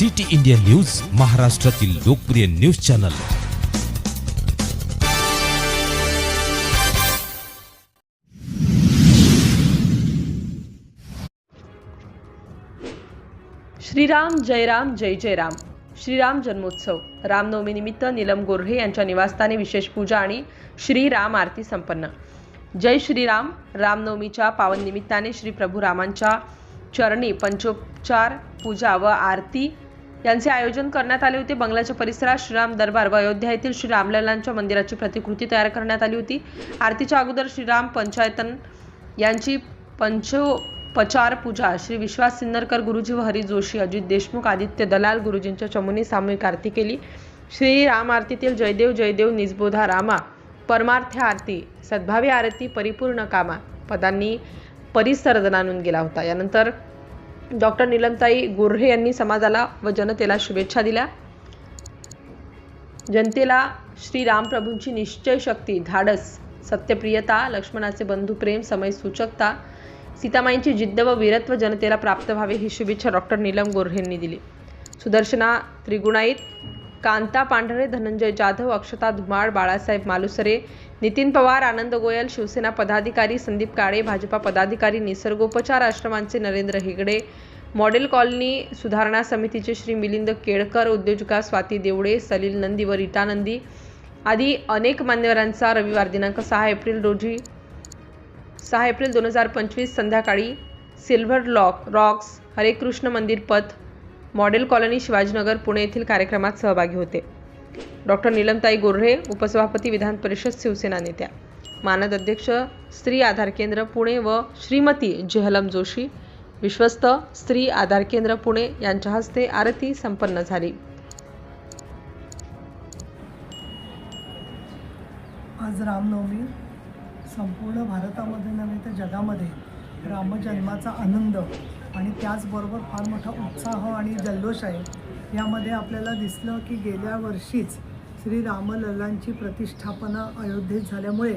City India news महाराष्ट्रातील लोकप्रिय news channel. Shriram जयराम जय जयराम. श्रीराम जन्मोत्सव. रामनवमीनिमित्त नीलम गोर्हे यांच्या निवासस्थानी विशेष पूजा आणि श्रीराम आरती संपन्न. जय श्रीराम. रामनवमीच्या पावन निमित्ताने श्री प्रभू रामांच्या चरणी पंचोपचार पूजा व आरती यांचे आयोजन करण्यात आले होते. बंगल्याच्या परिसरात श्रीराम दरबार व अयोध्या येथील श्री रामलल्लांच्या मंदिराची प्रतिकृती तयार करण्यात आली होती. आरतीच्या अगोदर श्रीराम पंचायतन यांची पंचोपचार पूजा श्री विश्वास सिन्नरकर गुरुजी व हरी जोशी अजित देशमुख आदित्य दलाल गुरुजींच्या चमुनी सामूहिक आरती केली. श्री राम आरतीतील जयदेव जयदेव निजबोधा रामा परमार्थ आरती सद्भावी आरती परिपूर्ण कामा पदांनी परिसर गेला होता. यानंतर डॉक्टर निलमताई गुर्हे यांनी समाजाला व जनतेला शुभेच्छा दिल्या. जनतेला श्री रामप्रभूंची निश्चय शक्ती धाडस सत्यप्रियता लक्ष्मणाचे बंधुप्रेम समय सूचकता सीतामाईंची जिद्द व वीरत्व जनतेला प्राप्त व्हावे ही शुभेच्छा डॉक्टर नीलम गोर्हेंनी यांनी दिली. सुदर्शना त्रिगुणाईत कांता पांढरे धनंजय जाधव अक्षता धुमाळ बाळासाहेब मालुसरे नितीन पवार आनंद गोयल शिवसेना पदाधिकारी संदीप काळे भाजपा पदाधिकारी निसर्गोपचार आश्रमांचे नरेंद्र हेगडे मॉडेल कॉलनी सुधारणा समितीचे श्री मिलिंद केळकर उद्योजिका स्वाती देवडे सलील नंदी व रीटा नंदी आदी अनेक मान्यवरांचा रविवार दिनांक सहा एप्रिल रोजी सहा एप्रिल दोन हजार पंचवीस संध्याकाळी सिल्व्हर लॉक रॉक्स हरे कृष्ण मंदिर पथ मॉडेल कॉलनी शिवाजीनगर पुणे येथील कार्यक्रमात सहभागी होते. डॉक्टर नीलमताई गोर्हे उपसभापती विधान परिषद शिवसेना नेत्या. मानद अध्यक्ष स्त्री आधार केंद्र पुणे व श्रीमती जेहलम जोशी. विश्वस्त स्त्री आधार केंद्र पुणे यांच्या हस्ते आरती संपन्न झाली. आज रामनवमी. संपूर्ण भारतामध्ये नव्हे तर जगामध्ये रामजन्माचा आनंद आणि त्याचबरोबर फार मोठा उत्साह आणि जल्लोष आहे. यामध्ये आपल्याला दिसलं की गेल्या वर्षीच श्री रामलल्लांची प्रतिष्ठापना अयोध्येत झाल्यामुळे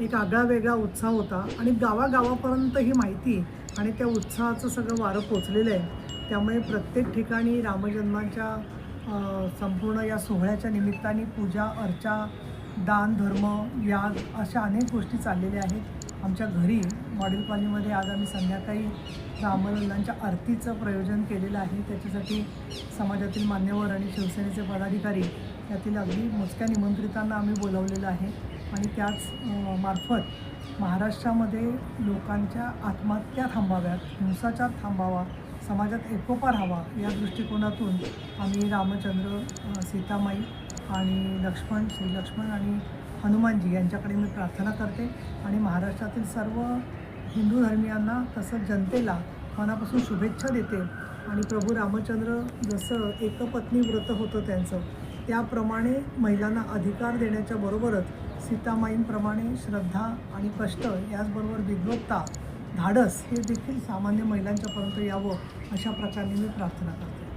एक आगळा वेगळा उत्साह होता आणि गावागावापर्यंत ही माहिती आणि त्या उत्साहाचं सगळं वारं पोचलेलं आहे. त्यामुळे प्रत्येक ठिकाणी रामजन्माच्या संपूर्ण या सोहळ्याच्या निमित्ताने पूजा अर्चा दान धर्म याग अशा अनेक गोष्टी चाललेल्या आहेत. आमच्या घरी मॉडेल कॉलनीमध्ये आज आम्ही संध्याकाळी रामलल्लांच्या आरतीचं प्रयोजन केलेलं आहे. त्याच्यासाठी समाजातील मान्यवर आणि शिवसेनेचे पदाधिकारी यातील अगदी मोजक्या निमंत्रितांना आम्ही बोलावलेलं आहे. आणि त्याच मार्फत महाराष्ट्रामध्ये लोकांच्या आत्महत्या थांबाव्यात हिंसाचार थांबावा समाजात एकोपा राहावा या दृष्टिकोनातून आम्ही रामचंद्र सीतामाई आणि लक्ष्मण श्री लक्ष्मण आणि हनुमानजी यांच्याकडे मी प्रार्थना करते. आणि महाराष्ट्रातील सर्व हिंदू धर्मियांना तसंच जनतेला मनापासून शुभेच्छा देते. आणि प्रभू रामचंद्र जसं एकपत्नी व्रत होतं त्यांचं त्याप्रमाणे महिलांना अधिकार देण्याच्या बरोबरच सीतामाईंप्रमाणे श्रद्धा आणि कष्ट याचबरोबर विद्वत्ता धाडस हे देखील सामान्य महिलांच्यापर्यंत यावं अशा प्रकारे मी प्रार्थना करते.